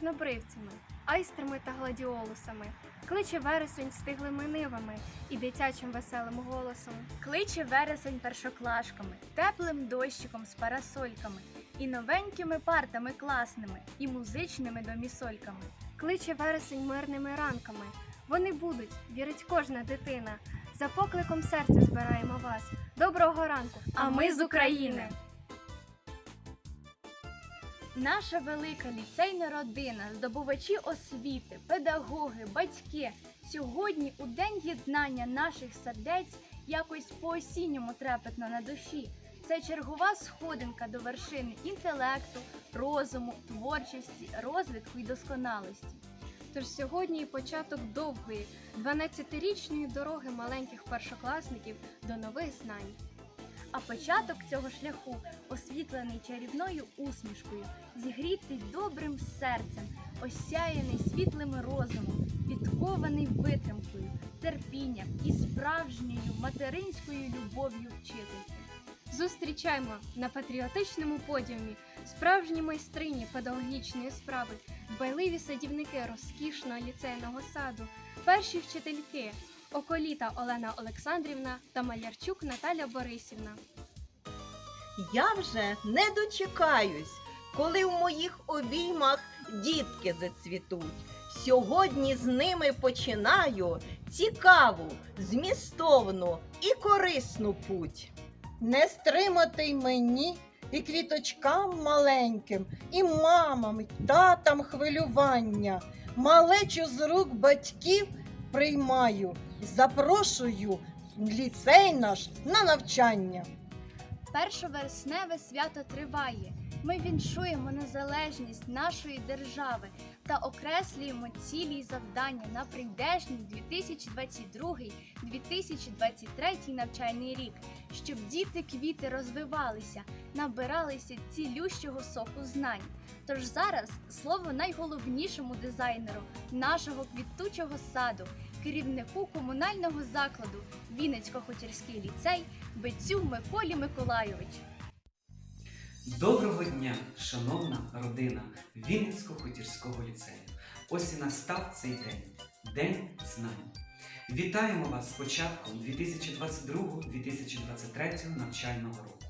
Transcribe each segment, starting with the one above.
Чорнобривцями, айстрами та гладіолусами. Кличе вересень стиглими нивами і дитячим веселим голосом. Кличе вересень першоклашками, теплим дощиком з парасольками, і новенькими партами класними, і музичними домісольками. Кличе вересень мирними ранками. Вони будуть, вірить кожна дитина. За покликом серця збираємо вас. Доброго ранку! А ми з України. Наша велика ліцейна родина, здобувачі освіти, педагоги, батьки. Сьогодні, у день єднання наших сердець, якось по-осінньому трепетно на душі. Це чергова сходинка до вершини інтелекту, розуму, творчості, розвитку і досконалості. Тож сьогодні і початок довгої, 12-річної дороги маленьких першокласників до нових знань. А початок цього шляху освітлений чарівною усмішкою, зігрітий добрим серцем, осяяний світлим розумом, підкований витримкою, терпінням і справжньою материнською любов'ю вчительки. Зустрічаємо на патріотичному подіумі справжні майстрині педагогічної справи, дбайливі садівники розкішного ліцейного саду, перші вчительки Околіта Олена Олександрівна та Малярчук Наталя Борисівна. Я вже не дочекаюсь, коли в моїх обіймах дітки зацвітуть. Сьогодні з ними починаю цікаву, змістовну і корисну путь. Не стримати й мені і квіточкам маленьким, і мамам, і татам хвилювання. Малечу з рук батьків приймаю, запрошую ліцей наш на навчання. Першовересневе свято триває. Ми віншуємо незалежність нашої держави та окреслюємо цілі й завдання на прийдешній 2022-2023 навчальний рік, щоб діти квіти розвивалися, набиралися цілющого соку знань. Тож зараз слово найголовнішому дизайнеру нашого квітучого саду, керівнику комунального закладу Вінницько-Хутірський ліцей Бецю Миколі Миколайович. Доброго дня, шановна родина Вінницько-Хутірського ліцею. Ось і настав цей день День знань. Вітаємо вас з початком 2022-2023 навчального року.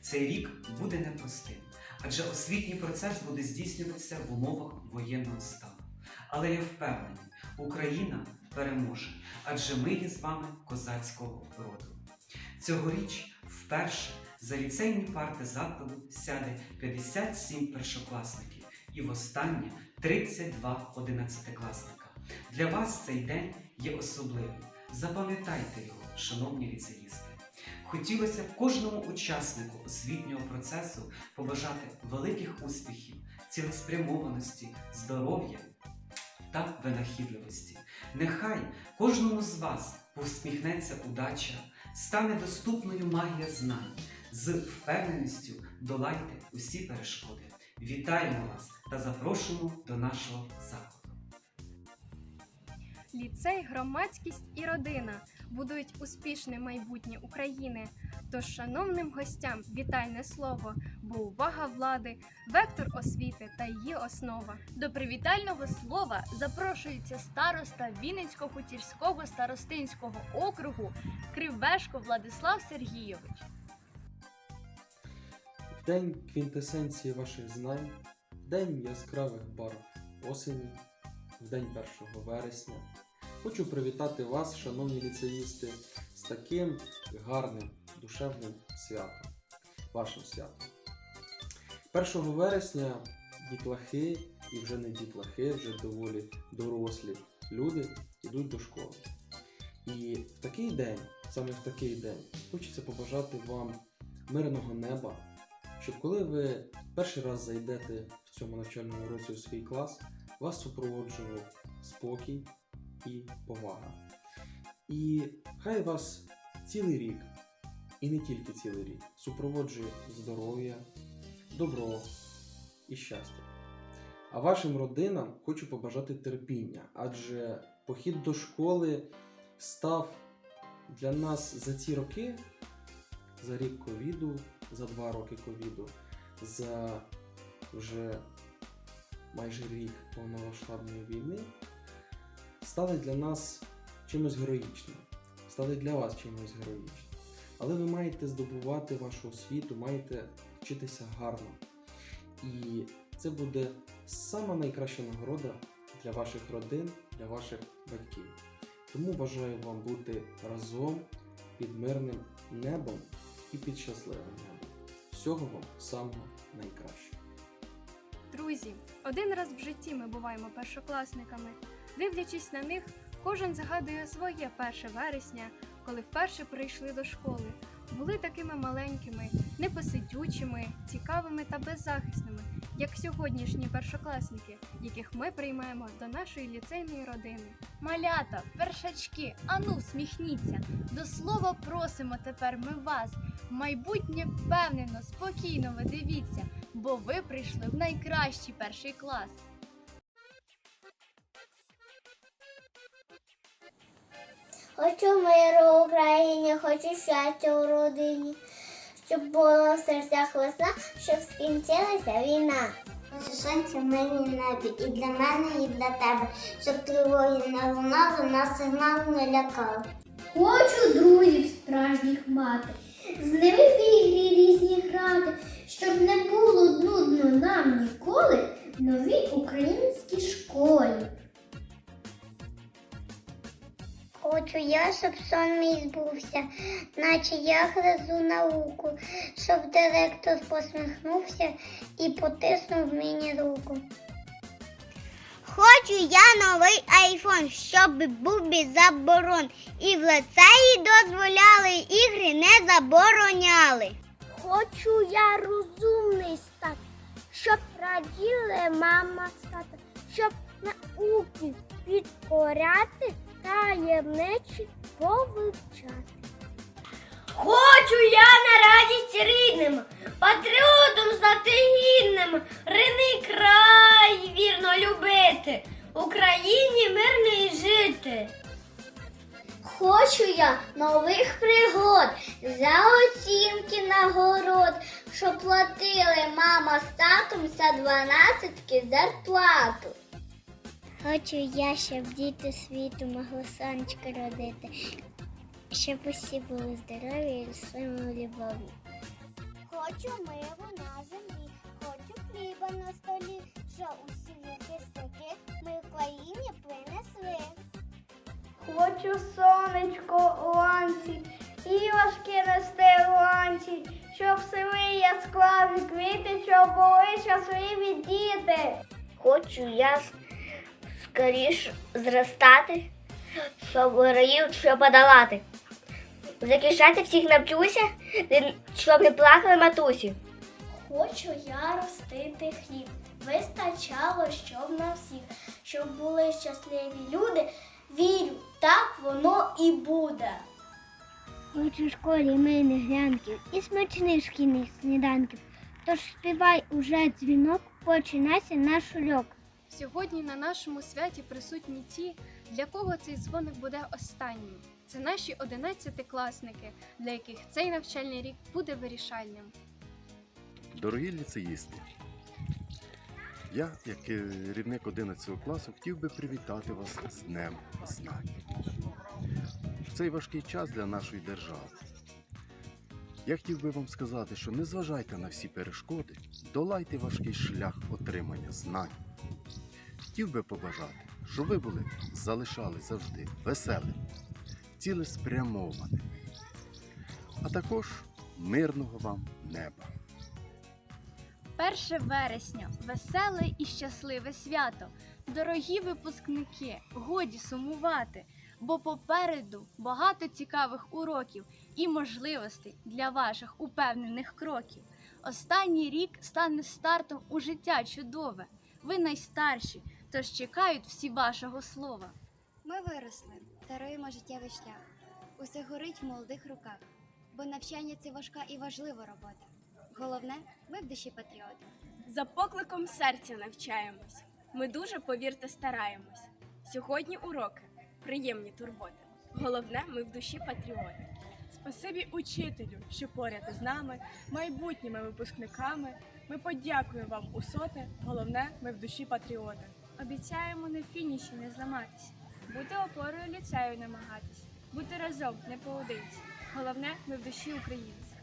Цей рік буде непростим, адже освітній процес буде здійснюватися в умовах воєнного стану. Але я впевнений, Україна переможе, адже ми є з вами козацького роду. Цьогоріч вперше за ліцейні парти закладу сяде 57 першокласників і востаннє 32 одинадцятикласника. Для вас цей день є особливим. Запам'ятайте його, шановні ліцеїсти. Хотілося б кожному учаснику освітнього процесу побажати великих успіхів, цілеспрямованості, здоров'я та винахідливості. Нехай кожному з вас посміхнеться удача, стане доступною магія знань. З впевненістю долайте усі перешкоди. Вітаємо вас та запрошуємо до нашого заходу. Ліцей, громадськість і родина будують успішне майбутнє України. Тож, шановним гостям, вітальне слово, бо увага влади, вектор освіти та її основа. До привітального слова запрошується староста Вінницько-Хутірського старостинського округу Кривешко Владислав Сергійович. День квінтесенції ваших знань, день яскравих барв осені, в день 1 вересня. Хочу привітати вас, шановні ліцеїсти, з таким гарним душевним святом, вашим святом. 1 вересня дітлахи, і вже не дітлахи, вже доволі дорослі люди йдуть до школи. І в такий день, саме в такий день, хочеться побажати вам мирного неба, щоб коли ви перший раз зайдете в цьому навчальному році у свій клас, вас супроводжував спокій і повага. І хай вас цілий рік, і не тільки цілий рік, супроводжує здоров'я, добро і щастя. А вашим родинам хочу побажати терпіння, адже похід до школи став для нас за ці роки, за рік ковіду, за два роки ковіду, за вже майже рік повномасштабної війни, стали для нас чимось героїчним, стали для вас чимось героїчним. Але ви маєте здобувати вашу освіту, маєте вчитися гарно. І це буде сама найкраща нагорода для ваших родин, для ваших батьків. Тому бажаю вам бути разом під мирним небом і під щасливим небом. Всього вам самого найкращого. Друзі, один раз в житті ми буваємо першокласниками. Дивлячись на них, кожен згадує своє 1 вересня, коли вперше прийшли до школи. Були такими маленькими, непосидючими, цікавими та беззахисними, як сьогоднішні першокласники, яких ми приймаємо до нашої ліцейної родини. Малята, першачки, ану сміхніться. До слова просимо тепер ми вас. Майбутнє впевнено, спокійно ви дивіться, бо ви прийшли в найкращий перший клас. Хочу миру в Україні, хочу щастя у родині, щоб була в серцях весна, щоб скінчилася війна. Сонце в мирній небі і для мене, і для тебе, щоб тривоги не лунали, нас сигнал не лякав. Хочу друзів справжніх мати, з ними в ігрі різні грати, щоб не було нудно нам ніколи в новій українській школі. Хочу я, щоб сон мій збувся, наче я гризу науку, щоб директор посміхнувся і потиснув мені руку. Хочу я новий айфон, щоб був без заборон, і в лицеї дозволяли ігри не забороняли. Хочу я розумний стати, щоб раділи мама з тата, щоб науки підкоряти таємничі повивчати. Хочу я на радість рідним, патріотом стати гідним, рідний край вірно любити, Україні мирний жити. Хочу я нових пригод, за оцінки нагород, щоб платили мама з татом за дванадцятки зарплату. Хочу я, щоб діти світу могли сонечко родити, щоб усі були здорові і своєю любов'ю. Хочу миру на землі, хочу хліба на столі, що усі захисники ми в країні принесли. Хочу сонечко у ланці, іграшки нести в ланці, щоб сиві яскраві квіти, щоб були щасливі діти. Хочу я скоріш зростати, щоб ворогів що подолати. Захищати всіх навчуся, щоб не плакали матусі. Хочу я ростити хліб, вистачало, щоб на всіх, щоб були щасливі люди. Вірю, так воно і буде. Хочу в школі мийних глянків і смачних шкільних сніданків. Тож співай уже дзвінок, починайся наш ульок. Сьогодні на нашому святі присутні ті, для кого цей дзвоник буде останнім. Це наші одинадцятикласники, для яких цей навчальний рік буде вирішальним. Дорогі ліцеїсти, я, як керівник 11 класу, хотів би привітати вас з Днем Знань. В цей важкий час для нашої держави. Я хотів би вам сказати, що не зважайте на всі перешкоди, долайте важкий шлях отримання знань. Хотів би побажати, щоб ви були, залишали завжди веселими, цілеспрямованими, а також мирного вам неба. 1 вересня веселе і щасливе свято. Дорогі випускники, годі сумувати, бо попереду багато цікавих уроків і можливостей для ваших упевнених кроків. Останній рік стане стартом у життя чудове. Ви найстарші, тож чекають всі вашого слова. Ми виросли, даруємо життєвий шлях. Усе горить в молодих руках, бо навчання це важка і важлива робота. Головне, ми в душі патріоти. За покликом серця навчаємось. Ми дуже, повірте, стараємось. Сьогодні уроки, приємні турботи. Головне, ми в душі патріоти. Спасибі учителю, що поряд із нами, майбутніми випускниками. Ми подякуємо вам у соте. Головне, ми в душі патріоти. Обіцяємо на фініші не зламатись, бути опорою ліцею намагатись, бути разом не поодинці. Головне, ми в душі українці.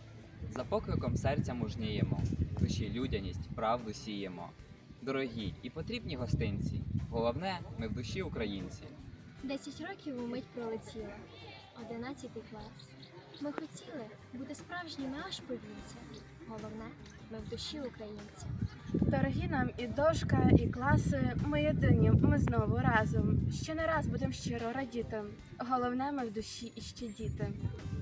За покликом серця мужніємо, в душі людяність, правду сіємо. Дорогі і потрібні гостинці. Головне, ми в душі українці. Десять років умить пролетіло. Одинадцятий клас. Ми хотіли бути справжніми аж по. Головне, ми в душі українці. Дорогі нам і дошка, і класи. Ми єдині, ми знову разом. Ще не раз будемо щиро радіти. Головне, ми в душі і ще діти.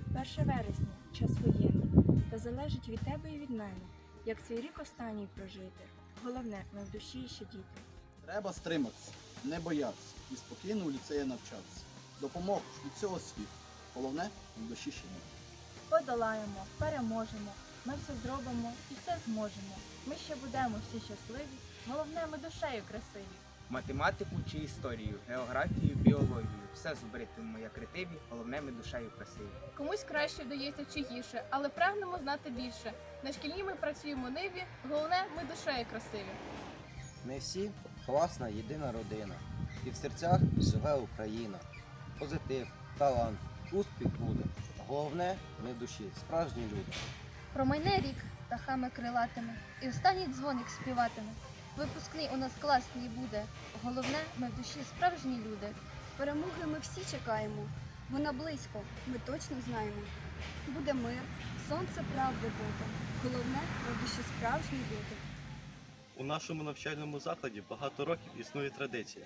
1 вересня, час воєнний, та залежить від тебе і від мене, як цей рік останній прожити. Головне, ми в душі і ще діти. Треба стриматися, не боятися і спокійно у ліцеї навчатися. Допомогу від цього світу. Головне в душі ще ні. Подолаємо, переможемо. Ми все зробимо і все зможемо. Ми ще будемо всі щасливі. Головне, ми душею красиві. Математику чи історію, географію, біологію. Все зберітимемо як ретиві, головне ми душею красиві. Комусь краще вдається чи гірше, але прагнемо знати більше. На шкільній ми працюємо ниві, головне, ми душею красиві. Ми всі класна єдина родина, і в серцях живе Україна. Позитив, талант, успіх буде. Головне, ми в душі, справжні люди. Промайне рік птахами крилатиме, і останній дзвоник співатиме. Випускний у нас класний буде. Головне, ми в душі справжні люди. Перемоги ми всі чекаємо. Вона близько, ми точно знаємо. Буде мир, сонце правди буде. Головне, ми в душі справжні люди. У нашому навчальному закладі багато років існує традиція.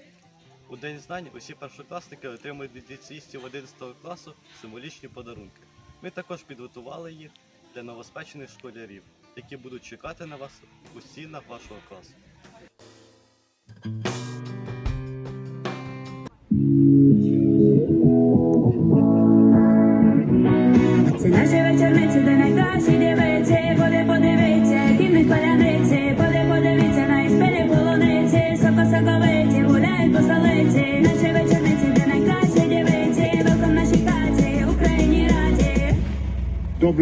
У День знань усі першокласники отримують від ліцеїстів 11 класу символічні подарунки. Ми також підготували їх для новоспечених школярів, які будуть чекати на вас у стінах вашого класу.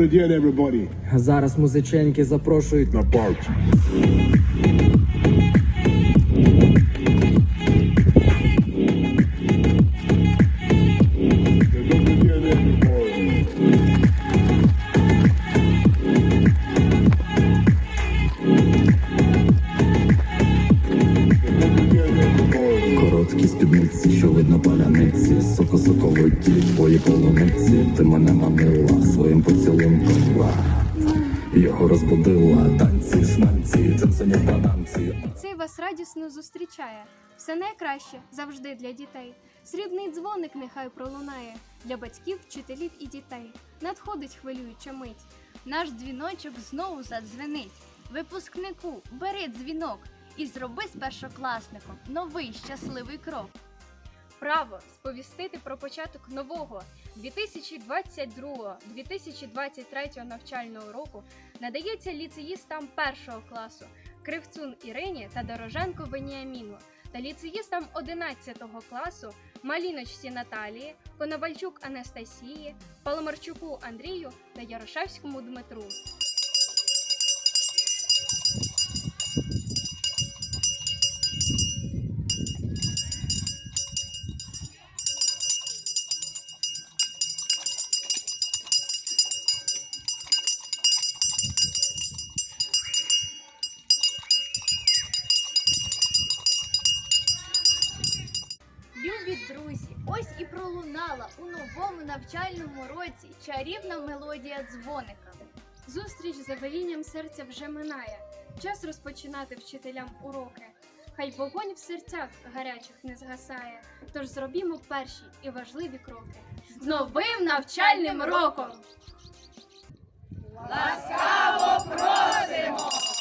Добрий день, everybody. Зараз музиченьки запрошують На парті. Паляниці, соко-соковиті, твої полуниці, ти мене манила своїм поцілунком. Його розбудила танці, шманці, джинсоні панамці. Цей вас радісно зустрічає. Все найкраще завжди для дітей. Срібний дзвоник нехай пролунає для батьків, вчителів і дітей. Надходить хвилююча мить. Наш дзвіночок знову задзвенить. Випускнику, бери дзвінок і зроби з першокласником новий щасливий крок. Право сповістити про початок нового 2022-2023 навчального року надається ліцеїстам першого класу Кривцун Ірині та Дороженко Веніаміну та ліцеїстам 11 класу Маліночці Наталії, Коновальчук Анастасії, Паламарчуку Андрію та Ярошевському Дмитру. Році чарівна мелодія дзвоника. Зустріч за велінням серця вже минає. Час розпочинати вчителям уроки. Хай вогонь в серцях гарячих не згасає. Тож зробімо перші і важливі кроки. З новим навчальним роком! Ласкаво просимо!